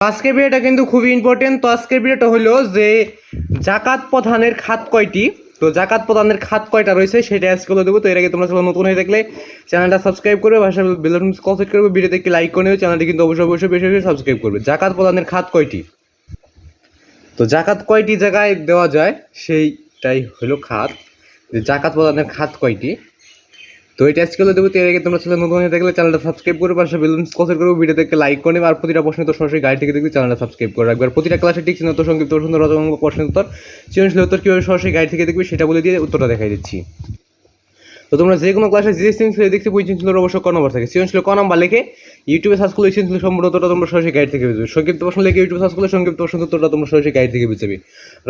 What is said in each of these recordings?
আজকের ভিডিওটা কিন্তু খুবই ইম্পর্টেন্ট তো আজকের ভিডিওটা হলো যে জাকাত প্রধানের খাত কয়টি? তো জাকাত প্রধানের খাত কয়টা রয়েছে সেটা আজকে বলে দেবো। তো এর আগে তোমরা সবাই নতুন হয়ে থাকলে চ্যানেলটা সাবস্ক্রাইব করবে ভাষা বেলন কনসেপ্ট করবে, ভিডিওতে একটি লাইক করে চ্যানেলটি কিন্তু অবশ্যই অবশ্যই বেশি বেশি সাবস্ক্রাইব করবে। জাকাত প্রধানের খাত কয়টি? তো জাকাত কয়টি জায়গায় দেওয়া যায়? সেইটাই হলো খাত। যে জাকাত প্রধানের খাত কয়টি? তো আজকে হলো দেবো এর আগে তোমরা চ্যানেল নতুন হয়ে থাকলে চ্যানেলটা সাবস্ক্রাইব করবে পাশে বেলুন কনসেপ্ট করবে ভিডিও থেকে লাইক করে আর প্রতিটা প্রশ্ন তো সরাসরি গাড়ি থেকে দেখবে, চ্যানেলটা সাবস্ক্রাইব করে রাখবে। আর প্রতিটা ক্লাসে ঠিক চিহ্ন সংক্ষিপ্ত সুন্দর রচনামূলক প্রশ্নের উত্তর, সৃজনশীল উত্তর কীভাবে সরাসরি গাড়ি থেকে দেখবে সেটা বলে দিয়ে উত্তরটা দেখাই দিচ্ছি। তো তোমরা যে কোনো ক্লাসে যে সৃজনশীল দেখতে বই সৃজনশীলের অবশ্যই ক নম্বর থাকে। সৃজনশীল ক নম্বর লিখে ইউটিউবে সার্চ করলে সৃজনশীল সম্পূর্ণ উত্তরটা তোমরা সরাসরি গাইড থেকে বুঝবে। সংক্ষিপ্ত প্রশ্ন লিখে ইউটিউবে সার্চ করলে সংক্ষিপ্ত প্রশ্ন উত্তরটা তোমরা সরাসরি গাইড থেকে বুঝবে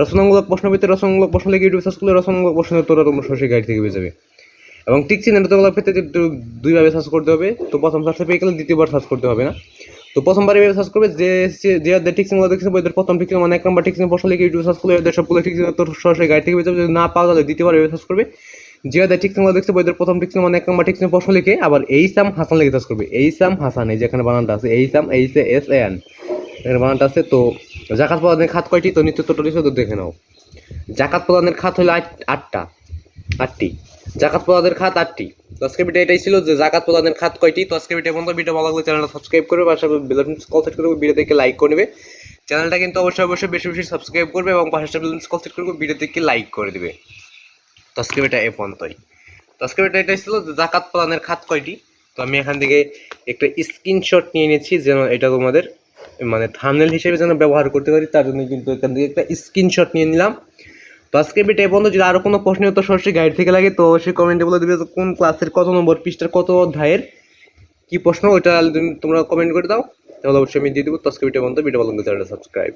রচনামূলক প্রশ্ন পেতে রচনামূলক প্রশ্ন লিখে ইউটিউবে সার্চ করলে রচনামূলক প্রশ্নের উত্তরটা তোমরা সরাসরি গাইড থেকে বুঝবে এবং টিক চিহ্নের তোমরা দু- দুইভাবে সার্চ করতে হবে। তো প্রথম সার্চে পেয়ে গেলে দ্বিতীয়বার সার্চ করতে হবে না। তো প্রথমবার এভাবে সার্চ করবে যে যে- টিক চিহ্নগুলো দেখছে, ওদের প্রথম টিক চিহ্ন মানে এক নম্বর টিক চিহ্ন প্রশ্ন ইউটিউবে সার্চ করলে ওদের সবগুলো টিক চিহ্ন তোর সরাসরি গাইড থেকে বুঝবে যদি না পাওয়া গেলে দ্বিতীয়বার এভাবে সার্চ করবে। যে ওদের টিক চিহ্নগুলো দেখছে, ওদের প্রথম টিক চিহ্ন মানে এক নম্বর টিক চিহ্ন প্রশ্ন লিখে আবার এই সাম হাসান লিখে সার্চ করবে। এই সাম হাসান, এই যেখানে বানানটা আছে এই সাম এইচ এ এস এন এখানে বানানটা আছে, তো জাকাত প্রদানের খাত কয়টি? তো নিত্য তো দেখে নাও। জাকাত প্রদানের খাত হলো আট- আটটা। আটটি। জাকাত প্রদানের খাত আটটি। তো আজকের ভিডিও এটাই ছিল যে জাকাত প্রদানের খাত কয়টি? তো আজকের ভিডিও বন্ধু ভিডিও ভালো লাগলে চ্যানেলটা সাবস্ক্রাইব করবে, পাশে বেলন কল সেট করবে ভিডিও দেখে লাইক করবে চ্যানেলটা কিন্তু অবশ্যই অবশ্যই বেশি বেশি সাবস্ক্রাইব করবে এবং পাশে বেলন কল সেট করবে ভিডিও দেখে লাইক করে দেবে। তো আজকের ভিডিও এ পর্যন্তই। তো ভিডিও এটাই ছিল যে জাকাত প্রদানের খাত কয়টি? তো আমি এখান থেকে একটা স্ক্রিনশট নিয়ে নিয়েছি যেন এটা তোমাদের মানে থামনেল হিসেবে যেন ব্যবহার করতে পারি, তার জন্য কিন্তু এখান থেকে একটা স্ক্রিনশট নিয়ে নিলাম। তো আজকে বিট এই পর্যন্ত যদি আরও কোনো প্রশ্ন তো সরাসরি গাইড থেকে লাগে, তো সে কমেন্টে বলে দেবে কোন ক্লাসের কত নম্বর পৃষ্ঠার কত অধ্যায়ের কি প্রশ্ন, ওইটা তোমরা কমেন্ট করে দাও। তাহলে অবশ্যই আমি দিয়ে দেবো। তো আজকে ভিডিও পর্যন্ত ভিডিও ভালো সাবস্ক্রাইব